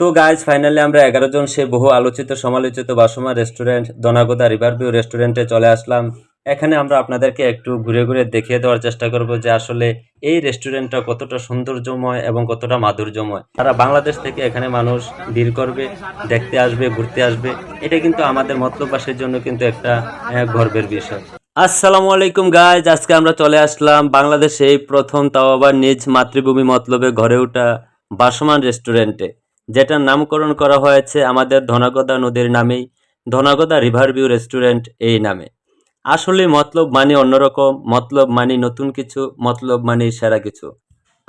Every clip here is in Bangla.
তো গাইজ ফাইনালি আমরা এগারো জন সে বহু আলোচিত, সমালোচিত বাসমা রেস্টুরেন্ট দনাগোদা রিভার ভিউ রেস্টুরেন্টে চলে আসলাম। এখানে আমরা আপনাদেরকে একটু ঘুরে ঘুরে দেখিয়ে দেওয়ার চেষ্টা করব যে আসলে এই রেস্টুরেন্টটা কতটা সৌন্দর্যময় এবং কতটা মাধুর্যময়। তারা বাংলাদেশ থেকে এখানে মানুষ ভিড় করবে, দেখতে আসবে, ঘুরতে আসবে। এটা কিন্তু আমাদের মতলবাসের জন্য কিন্তু একটা গর্বের বিষয়। আসসালামু আলাইকুম গাইজ আজকে আমরা চলে আসলাম বাংলাদেশে এই প্রথম তাও আবার নিজ মাতৃভূমি মতলবে ঘরে ওঠা বাসমান রেস্টুরেন্টে যেটার নামকরণ করা হয়েছে আমাদের ধনাগদা নদীর নামেই, ধনাগদা রিভার ভিউ রেস্টুরেন্ট এই নামে। আসলে মতলব মানে অন্যরকম, মতলব মানে নতুন কিছু, মতলব মানে সেরা কিছু।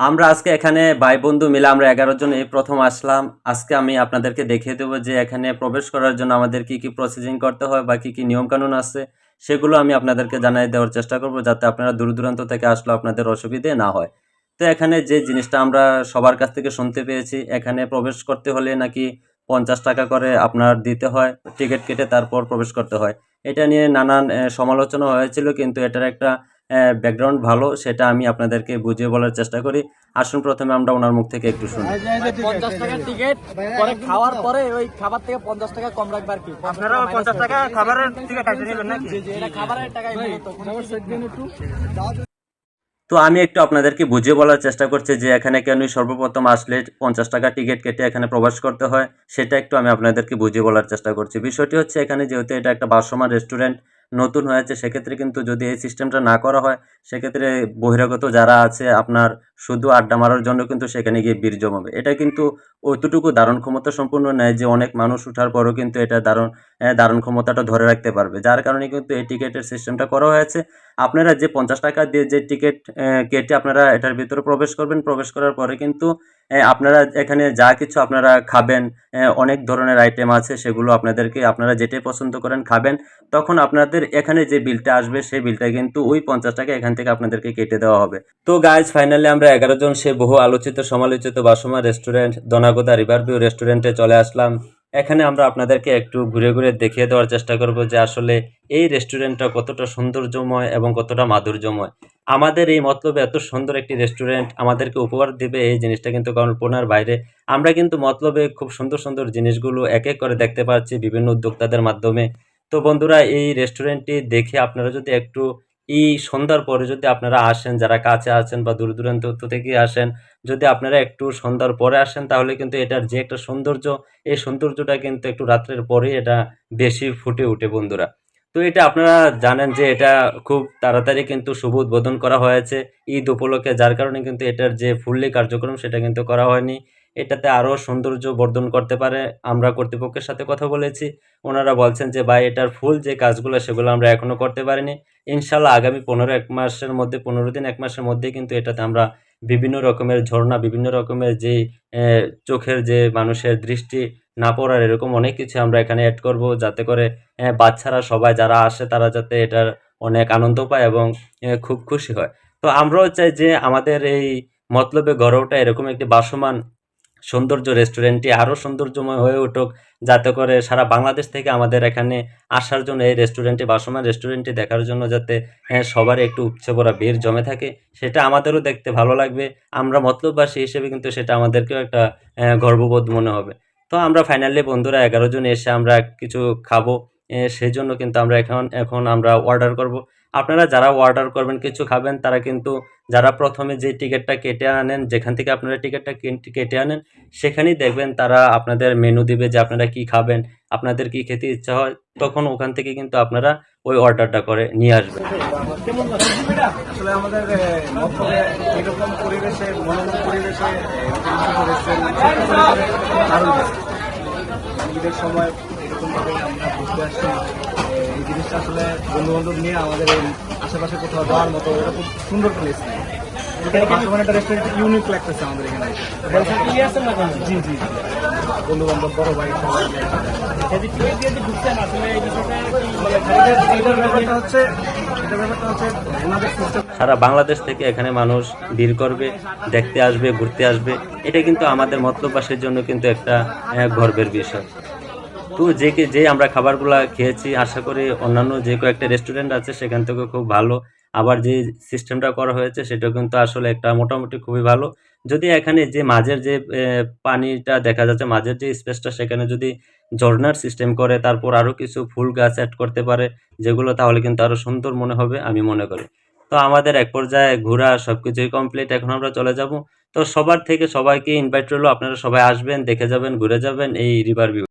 আমরা আজকে এখানে ভাই বন্ধু মিলে আমরা এগারো জন এই প্রথম আসলাম। আজকে আমি আপনাদেরকে দেখিয়ে দেবো যে এখানে প্রবেশ করার জন্য আমাদের কি কি প্রসিজিং করতে হয় বা কী কি নিয়মকানুন আছে, সেগুলো আমি আপনাদেরকে জানাই দেওয়ার চেষ্টা করব যাতে আপনারা দূর দূরান্ত থেকে আসলে আপনাদের অসুবিধে না হয়। তো এখানে যে জিনিসটা আমরা সবার কাছ থেকে শুনতে পেয়েছি এখানে প্রবেশ করতে হলে নাকি পঞ্চাশ টাকা করে আপনার দিতে হয় টিকিট কেটে তারপর প্রবেশ করতে হয়। এটা নিয়ে নানান সমালোচনা হয়েছিল কিন্তু এটার একটা ব্যাকগ্রাউন্ড ভালো সেটা আমি আপনাদেরকে বুঝিয়ে বলার চেষ্টা করি। আসুন প্রথমে আমরা ওনার মুখ থেকে একটু শুনি। পঞ্চাশ টাকার টিকিট পরে খাওয়ার পরে ওই খাবার থেকে পঞ্চাশ টাকা কম রাখবে আর কি। আপনারা পঞ্চাশ টাকা খাবারের টিকিট নেবেন নাকি? খাবারের টাকাই তো আমি একটু আপনাদেরকে বুঝিয়ে বলার চেষ্টা করছি যে এখানে কেন সর্বপ্রথম আসলে পঞ্চাশ টাকা টিকিট কেটে এখানে প্রবেশ করতে হয়, সেটা একটু আমি আপনাদেরকে বুঝিয়ে বলার চেষ্টা করছি। বিষয়টি হচ্ছে এখানে যেহেতু এটা একটা বাসমা রেস্টুরেন্ট নতুন হয়েছে, সেক্ষেত্রে কিন্তু যদি এই সিস্টেমটা না করা হয়, সেক্ষেত্রে বহিরাগত যারা আছে আপনার শুধু আড্ডা মারার জন্য কিন্তু সেখানে গিয়ে বীর জমাবে। এটা কিন্তু অতটুকু ধারণ ক্ষমতা সম্পূর্ণ নেয় যে অনেক মানুষ ওঠার পরও কিন্তু এটা ধারণ ধারণ ক্ষমতাটা ধরে রাখতে পারবে। যার কারণে কিন্তু এই টিকিটের সিস্টেমটা করা হয়েছে। আপনারা যে পঞ্চাশ টাকা দিয়ে যে টিকিট কেটে আপনারা এটার ভিতরে প্রবেশ করবেন, প্রবেশ করার পরে কিন্তু আপনারা এখানে যা কিছু আপনারা খাবেন অনেক ধরনের আইটেম আছে, সেগুলো আপনাদেরকে আপনারা যেটাই পছন্দ করেন খাবেন। তখন আপনাদের এখানে যে বিলটা আসবে, সেই বিলটা কিন্তু ওই পঞ্চাশ টাকা এখান থেকে আপনাদেরকে কেটে দেওয়া হবে। তো গাইজ ফাইনালি আমরা এগারো জন সে বহু আলোচিত, সমালোচিত বাসমা রেস্টুরেন্ট দনাগোদা রিভার ভিউ রেস্টুরেন্টে চলে আসলাম। এখানে আমরা আপনাদেরকে একটু ঘুরে ঘুরে দেখিয়ে দেওয়ার চেষ্টা করব যে আসলে এই রেস্টুরেন্টটা কতটা সৌন্দর্যময় এবং কতটা মাধুর্যময়। আমাদের এই মতলবে এত সুন্দর একটি রেস্টুরেন্ট আমাদেরকে উপহার দেবে এই জিনিসটা কিন্তু কল্পনার বাইরে। আমরা কিন্তু মতলবে খুব সুন্দর সুন্দর জিনিসগুলো এক এক করে দেখতে পাচ্ছি বিভিন্ন উদ্যোক্তাদের মাধ্যমে। তো বন্ধুরা, এই রেস্টুরেন্টটি দেখে আপনারা যদি একটু এই সন্ধ্যার পরে যদি আপনারা আসেন, যারা কাছে আছেন বা দূর দূরান্ত থেকে আসেন, যদি আপনারা একটু সন্ধ্যার পরে আসেন, তাহলে কিন্তু এটার যে একটা সৌন্দর্য, এই সৌন্দর্যটা কিন্তু একটু রাত্রের পরেই এটা বেশি ফুটে ওঠে বন্ধুরা। তো এটা আপনারা জানেন যে এটা খুব তাড়াতাড়ি কিন্তু শুভ উদ্বোধন করা হয়েছে ঈদ উপলক্ষে, যার কারণে কিন্তু এটার যে ফুললি কার্যক্রম, সেটা কিন্তু করা হয়নি। এটাতে আরও সৌন্দর্য বর্ধন করতে পারে। আমরা কর্তৃপক্ষের সাথে কথা বলেছি। ওনারা বলছেন যে, ভাই, এটার ফুল যে কাজগুলো, সেগুলো আমরা এখনও করতে পারিনি। ইনশাল্লাহ আগামী পনেরো এক মাসের মধ্যে, পনেরো দিন এক মাসের মধ্যে কিন্তু এটাতে আমরা বিভিন্ন রকমের ঝর্ণা, বিভিন্ন রকমের যে চোখের যে মানুষের দৃষ্টি না পড়ার এরকম অনেক কিছু আমরা এখানে অ্যাড করব যাতে করে বাচ্চারা সবাই যারা আসে, তারা যাতে এটার অনেক আনন্দ পায় এবং খুব খুশি হয়। তো আমরাও চাই যে, আমাদের এই মতলবে গড়ে এরকম একটি বাসমান সৌন্দর্য রেস্টুরেন্টটি আরও সৌন্দর্যময় হয়ে উঠুক যাতে করে সারা বাংলাদেশ থেকে আমাদের এখানে আসার জন্য এই রেস্টুরেন্টে বাসমান রেস্টুরেন্টটি দেখার জন্য যাতে হ্যাঁ, সবারই একটু উপচে পড়া ভিড় জমে থাকে সেটা আমাদেরও দেখতে ভালো লাগবে। আমরা মতলববাসী হিসেবে কিন্তু সেটা আমাদেরকেও একটা গর্ববোধ মনে হবে। তো আমরা ফাইনালি বন্ধুরা এগারো জন এসে আমরা কিছু খাব সেই জন্য কিন্তু আমরা এখন এখন আমরা অর্ডার করব। আপনারা যারা অর্ডার করবেন কিছু খাবেন তারা কিন্তু যারা প্রথমে যে টিকিটটা কেটে আনেন, যেখান থেকে আপনারা টিকিটটা কেটে আনেন, সেখানেই দেখবেন তারা আপনাদের মেনু দিবে যে আপনারা কি খাবেন, আপনাদের কি খেতে ইচ্ছা হয়, তখন ওখান থেকে কিন্তু আপনারা ওই অর্ডারটা করে নিয়ে আসবেন। এই জিনিসটা আসলে বন্ধু বান্ধব নিয়ে আমাদের এই আশেপাশে কোথাও যাওয়ার মতো এরকম সুন্দর প্লেস নেই। এখানে বাসমান একটা রেস্টুরেন্ট ইউনিক লাগতেছে আমাদের এখানে। জি জি। বন্ধু বান্ধব বড় ভাই সবাই। মিলে। এটার- এটার ব্যাপারটা হচ্ছে এটার ব্যাপারটা হচ্ছে ওনাদের সিস্টেম সারা বাংলাদেশ থেকে এখানে মানুষ ভিড় করবে দেখতে আসবে ঘুরতে আসবে। এটা কিন্তু আমাদের মতলববাসীর জন্য কিন্তু একটা গর্বের বিষয়। তো যে কে যে আমরা খাবারগুলো খেয়েছি আশা করি অন্যান্য যে কয়েকটা রেস্টুরেন্ট আছে সেখান থেকে খুব ভালো। আবার যে সিস্টেমটা করা হয়েছে সেটা কিন্তু আসলে একটা মোটামুটি খুবই ভালো। যদি এখানে যে মাঝের যে পানিটা দেখা যাচ্ছে, মাঝের যে স্পেসটা সেখানে যদি ঝর্ণার সিস্টেম করে, তারপর আরও কিছু ফুল গাছ অ্যাড করতে পারে, যেগুলো তাহলে কিন্তু আরও সুন্দর মনে হবে আমি মনে করি। তো আমাদের এক পর্যায়ে ঘোরা সব কিছুই কমপ্লিট এখন আমরা চলে যাব। তো সবার থেকে সবাইকে ইনভাইট রইল, আপনারা সবাই আসবেন, দেখে যাবেন, ঘুরে যাবেন, এই রিভার ভিউ